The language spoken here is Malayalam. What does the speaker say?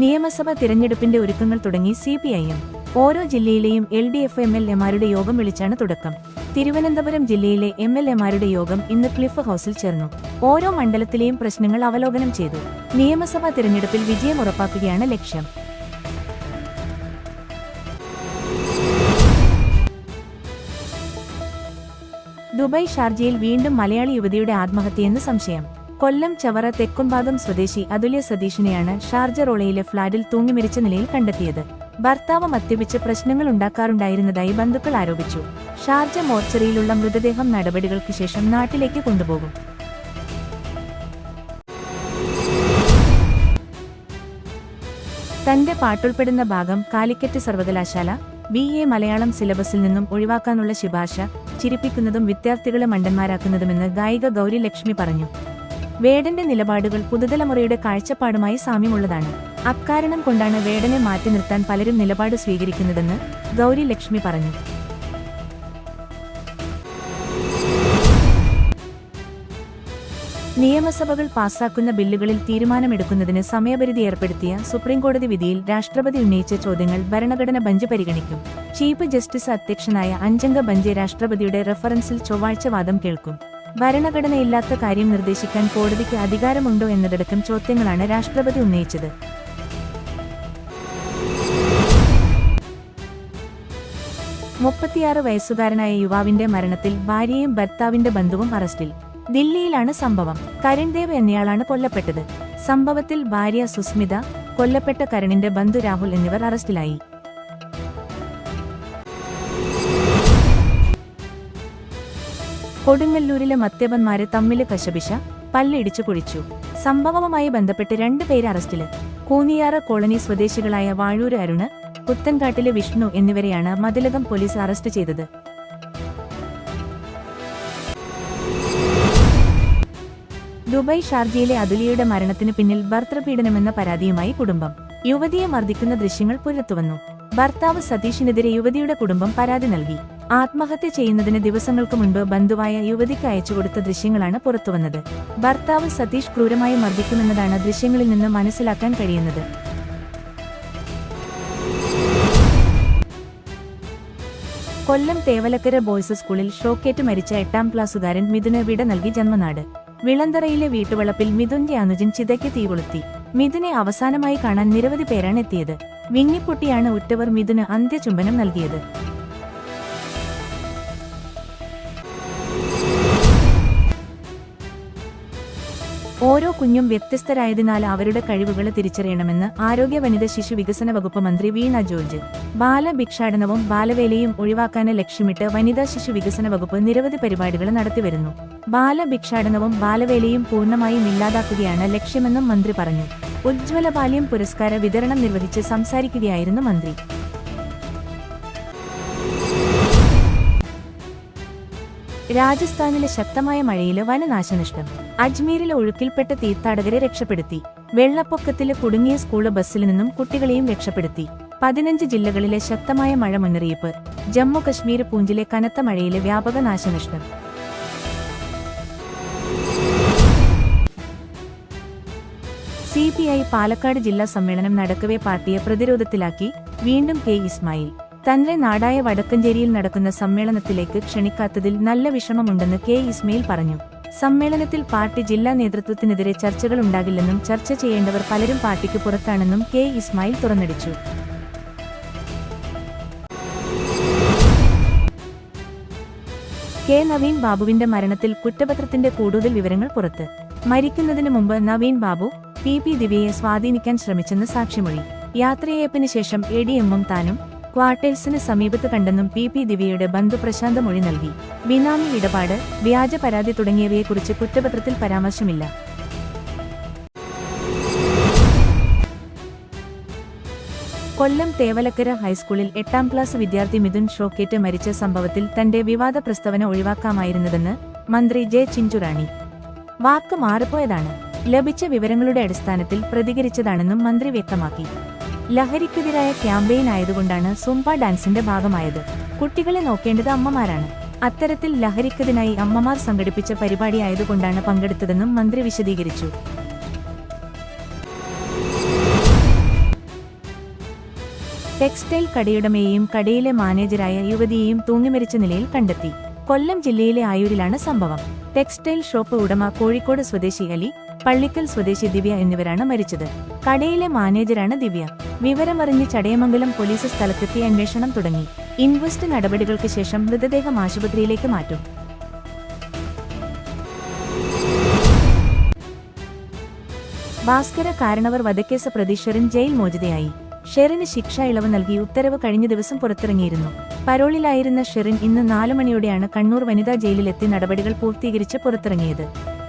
നിയമസഭാ തിരഞ്ഞെടുപ്പിന്റെ ഒരുക്കങ്ങൾ തുടങ്ങി സി പി ഐ എം ഓരോ ജില്ലയിലെയും L D F M L എമാരുടെ യോഗം വിളിച്ചാണ് തുടക്കം. തിരുവനന്തപുരം ജില്ലയിലെ എം എൽ എമാരുടെ യോഗം ഇന്ന് ക്ലിഫ് ഹൌസിൽ ചേർന്നു. ഓരോ മണ്ഡലത്തിലെയും പ്രശ്നങ്ങൾ അവലോകനം ചെയ്തു. നിയമസഭാ തിരഞ്ഞെടുപ്പിൽ വിജയം ഉറപ്പാക്കുകയാണ് ലക്ഷ്യം. ദുബായ് ഷാർജയിൽ വീണ്ടും മലയാളി യുവതിയുടെ ആത്മഹത്യയെന്ന് സംശയം. കൊല്ലം ചവറ തെക്കുംഭാഗം സ്വദേശി അതുല്യ സതീഷിനെയാണ് ഷാർജ റോളയിലെ ഫ്ളാറ്റിൽ തൂങ്ങിമരിച്ച നിലയിൽ കണ്ടെത്തിയത്. ഭർത്താവ് മദ്യപിച്ച് പ്രശ്നങ്ങൾ ഉണ്ടാക്കാറുണ്ടായിരുന്നതായി ബന്ധുക്കൾ ആരോപിച്ചു. ഷാർജ മോർച്ചറിയിലുള്ള മൃതദേഹം നടപടികൾക്ക് ശേഷം നാട്ടിലേക്ക് കൊണ്ടുപോകും. തന്റെ പാട്ടുൾപ്പെടുന്ന ഭാഗം കാലിക്കറ്റ് സർവകലാശാല ബി എ മലയാളം സിലബസിൽ നിന്നും ഒഴിവാക്കാനുള്ള ശുപാർശ ചിരിപ്പിക്കുന്നതും വിദ്യാർത്ഥികളെ മണ്ടന്മാരാക്കുന്നതുമെന്ന് ഗായിക ഗൗരി ലക്ഷ്മി പറഞ്ഞു. വേടന്റെ നിലപാടുകൾ പുതുതലമുറയുടെ കാഴ്ചപ്പാടുമായി സാമ്യമുള്ളതാണ്. അക്കാരണം കൊണ്ടാണ് വേടനെ മാറ്റി നിർത്താൻ പലരും നിലപാട് സ്വീകരിക്കുന്നതെന്ന് ഗൗരി ലക്ഷ്മി പറഞ്ഞു. നിയമസഭകൾ പാസാക്കുന്ന ബില്ലുകളിൽ തീരുമാനമെടുക്കുന്നതിന് സമയപരിധി ഏർപ്പെടുത്തിയ സുപ്രീംകോടതി വിധിയിൽ രാഷ്ട്രപതി ഉന്നയിച്ച ചോദ്യങ്ങൾ ഭരണഘടന ബഞ്ച് പരിഗണിക്കും. ചീഫ് ജസ്റ്റിസ് അധ്യക്ഷനായ അഞ്ചംഗ ബഞ്ച് രാഷ്ട്രപതിയുടെ റഫറൻസിൽ ചൊവ്വാഴ്ച വാദം കേൾക്കും. ഭരണഘടനയില്ലാത്ത കാര്യം നിർദ്ദേശിക്കാൻ കോടതിക്ക് അധികാരമുണ്ടോ എന്നതടക്കം ചോദ്യങ്ങളാണ് രാഷ്ട്രപതി ഉന്നയിച്ചത്. മുപ്പത്തിയാറ് വയസ്സുകാരനായ യുവാവിന്റെ മരണത്തിൽ ഭാര്യയും ഭർത്താവിന്റെ ബന്ധുവും അറസ്റ്റിൽ. ദില്ലിയിലാണ് സംഭവം. കരൺദേവ് എന്നയാളാണ് കൊല്ലപ്പെട്ടത്. സംഭവത്തിൽ ഭാര്യ സുസ്മിത കൊല്ലപ്പെട്ട കരണിന്റെ ബന്ധു രാഹുൽ എന്നിവർ അറസ്റ്റിലായി. കൊടുങ്ങല്ലൂരിലെ മദ്യപന്മാരെ തമ്മിൽ കശപിശ പല്ലിടിച്ചു കുഴിച്ചു. സംഭവവുമായി ബന്ധപ്പെട്ട് രണ്ട് പേര് അറസ്റ്റിൽ. കൂനിയാറ കോളനി സ്വദേശികളായ വാഴൂർ അരുണ് പുത്തൻകാട്ടിലെ വിഷ്ണു എന്നിവരെയാണ് മതിലകം പോലീസ് അറസ്റ്റ് ചെയ്തത്. ദുബായ് ഷാർജയിലെ അതുലിയുടെ മരണത്തിന് പിന്നിൽ ഭർത്തൃപീഡനമെന്ന പരാതിയുമായി കുടുംബം. യുവതിയെ മർദ്ദിക്കുന്ന ദൃശ്യങ്ങൾ പുറത്തുവന്നു ഭർത്താവ് സതീഷിനെതിരെ യുവതിയുടെ കുടുംബം പരാതി നൽകി. ആത്മഹത്യ ചെയ്യുന്നതിന് ദിവസങ്ങൾക്ക് മുൻപ് ബന്ധുവായ യുവതിക്ക് അയച്ചുകൊടുത്ത ദൃശ്യങ്ങളാണ് പുറത്തുവന്നത്. ഭർത്താവ് സതീഷ് ക്രൂരമായി മർദ്ദിക്കുമെന്നതാണ് ദൃശ്യങ്ങളിൽ നിന്ന് മനസ്സിലാക്കാൻ കഴിയുന്നത്. കൊല്ലം തേവലക്കര ബോയ്സ് സ്കൂളിൽ ഷോക്കേറ്റ് മരിച്ച എട്ടാം ക്ലാസ്സുകാരൻ മിഥുന് വിട നൽകി ജന്മനാട്. വിളന്തറയിലെ വീട്ടുവളപ്പിൽ മിഥുന്റെ അനുജൻ ചിതയ്ക്ക് തീ കൊളുത്തി. മിഥുനെ അവസാനമായി കാണാൻ നിരവധി പേരാണ് എത്തിയത്. വിങ്ങിപ്പൊട്ടിയാണ് ഉറ്റവർ മിഥുന് അന്ത്യചുംബനം നൽകിയത്. ഓരോ കുഞ്ഞും വ്യത്യസ്തരായതിനാൽ അവരുടെ കഴിവുകൾ തിരിച്ചറിയണമെന്ന് ആരോഗ്യ വനിത ശിശു വികസന വകുപ്പ് മന്ത്രി വീണ ജോർജ്. ബാലഭിക്ഷാടനവും ബാലവേലയും ഒഴിവാക്കാൻ ലക്ഷ്യമിട്ട് വനിതാ ശിശു വികസന വകുപ്പ് നിരവധി പരിപാടികൾ നടത്തിവരുന്നു. ബാലഭിക്ഷാടനവും ബാലവേലയും പൂർണമായും ഇല്ലാതാക്കുകയാണ് ലക്ഷ്യമെന്നും മന്ത്രി പറഞ്ഞു. ഉജ്ജ്വല ബാല്യം പുരസ്കാര വിതരണം നിർവഹിച്ച് സംസാരിക്കുകയായിരുന്നു മന്ത്രി. രാജസ്ഥാനിലെ ശക്തമായ മഴയിൽ വനനാശനഷ്ടം. അജ്മീരിലെ ഒഴുക്കിൽപ്പെട്ട തീർത്ഥാടകരെ രക്ഷപ്പെടുത്തി. വെള്ളപ്പൊക്കത്തിൽ കുടുങ്ങിയ സ്കൂൾ ബസ്സിൽ നിന്നും കുട്ടികളെയും രക്ഷപ്പെടുത്തി. പതിനഞ്ച് ജില്ലകളിലെ ശക്തമായ മഴ മുന്നറിയിപ്പ്. ജമ്മു കശ്മീർ പൂഞ്ചിലെ കനത്ത മഴയിലെ വ്യാപക നാശനഷ്ടം. സി പി ഐ പാലക്കാട് ജില്ലാ സമ്മേളനം നടക്കവേ പാർട്ടിയെ പ്രതിരോധത്തിലാക്കി വീണ്ടും കെ ഇസ്മായിൽ. തന്റെ നാടായ വടക്കഞ്ചേരിയിൽ നടക്കുന്ന സമ്മേളനത്തിലേക്ക് ക്ഷണിക്കാത്തതിൽ നല്ല വിഷമമുണ്ടെന്ന് കെ ഇസ്മയിൽ പറഞ്ഞു. സമ്മേളനത്തിൽ പാർട്ടി ജില്ലാ നേതൃത്വത്തിനെതിരെ ചർച്ചകൾ ഉണ്ടാകില്ലെന്നും ചർച്ച ചെയ്യേണ്ടവർ പലരും പാർട്ടിക്ക് പുറത്താണെന്നും കെ ഇസ്മായിൽ തുറന്നടിച്ചു. കെ നവീൻ ബാബുവിന്റെ മരണത്തിൽ കുറ്റപത്രത്തിന്റെ കൂടുതൽ വിവരങ്ങൾ പുറത്ത്. മരിക്കുന്നതിന് മുമ്പ് നവീൻ ബാബു പി പി ദിവ്യയെ സ്വാധീനിക്കാൻ ശ്രമിച്ചെന്ന് സാക്ഷിമൊഴി. യാത്രയയപ്പിന് ശേഷം എ ഡി എമ്മും താനും ക്വാർട്ടേഴ്സിന് സമീപത്ത് കണ്ടെന്നും പി പി ദിവ്യയുടെ ബന്ധു പ്രശാന്ത മൊഴി നൽകി. ബിനാമി ഇടപാട് വ്യാജ പരാതി തുടങ്ങിയവയെക്കുറിച്ച് കുറ്റപത്രത്തിൽ പരാമർശമില്ല. കൊല്ലം തേവലക്കര ഹൈസ്കൂളിൽ എട്ടാം ക്ലാസ് വിദ്യാർത്ഥി മിഥുൻ ഷോക്കേറ്റ് മരിച്ച സംഭവത്തിൽ തന്റെ വിവാദ പ്രസ്താവന ഒഴിവാക്കാമായിരുന്നതെന്ന് മന്ത്രി ജെ ചിഞ്ചുറാണി. വാക്ക് മാറിപ്പോയതാണ്. ലഭിച്ച വിവരങ്ങളുടെ അടിസ്ഥാനത്തിൽ പ്രതികരിച്ചതാണെന്നും മന്ത്രി വ്യക്തമാക്കി. ലഹരിക്കെതിരായ ക്യാമ്പയിൻ ആയതുകൊണ്ടാണ് സുംബ ഡാൻസിന്റെ ഭാഗമായത്. കുട്ടികളെ നോക്കേണ്ടത് അമ്മമാരാണ്. അത്തരത്തിൽ ലഹരിക്കതിനായി അമ്മമാർ സംഘടിപ്പിച്ച പരിപാടി ആയതുകൊണ്ടാണ് പങ്കെടുത്തതെന്നും മന്ത്രി വിശദീകരിച്ചു. ടെക്സ്റ്റൈൽ കടയുടമയെയും കടയിലെ മാനേജരായ യുവതിയെയും തൂങ്ങിമരിച്ച നിലയിൽ കണ്ടെത്തി. കൊല്ലം ജില്ലയിലെ ആയൂരിലാണ് സംഭവം. ടെക്സ്റ്റൈൽ ഷോപ്പ് ഉടമ കോഴിക്കോട് സ്വദേശി അലി പള്ളിക്കൽ സ്വദേശി ദിവ്യ എന്നിവരാണ് മരിച്ചത്. കടയിലെ മാനേജരാണ് ദിവ്യ. വിവരമറിഞ്ഞ് ചടയമംഗലം പോലീസ് സ്ഥലത്തെത്തി അന്വേഷണം തുടങ്ങി. ഇൻവെസ്റ്റ് നടപടികൾക്ക് ശേഷം മൃതദേഹം ആശുപത്രിയിലേക്ക് മാറ്റും. ഭാസ്കര കാരണവർ വധക്കേസ് പ്രതി ഷെറിൻ ജയിൽ മോചിതയായി. ഷെറിന് ശിക്ഷ ഇളവ് നൽകി ഉത്തരവ് കഴിഞ്ഞ ദിവസം പുറത്തിറങ്ങിയിരുന്നു. പരോളിലായിരുന്ന ഷെറിൻ ഇന്ന് നാലു മണിയോടെയാണ് കണ്ണൂർ വനിതാ ജയിലിലെത്തി നടപടികൾ പൂർത്തീകരിച്ച് പുറത്തിറങ്ങിയത്.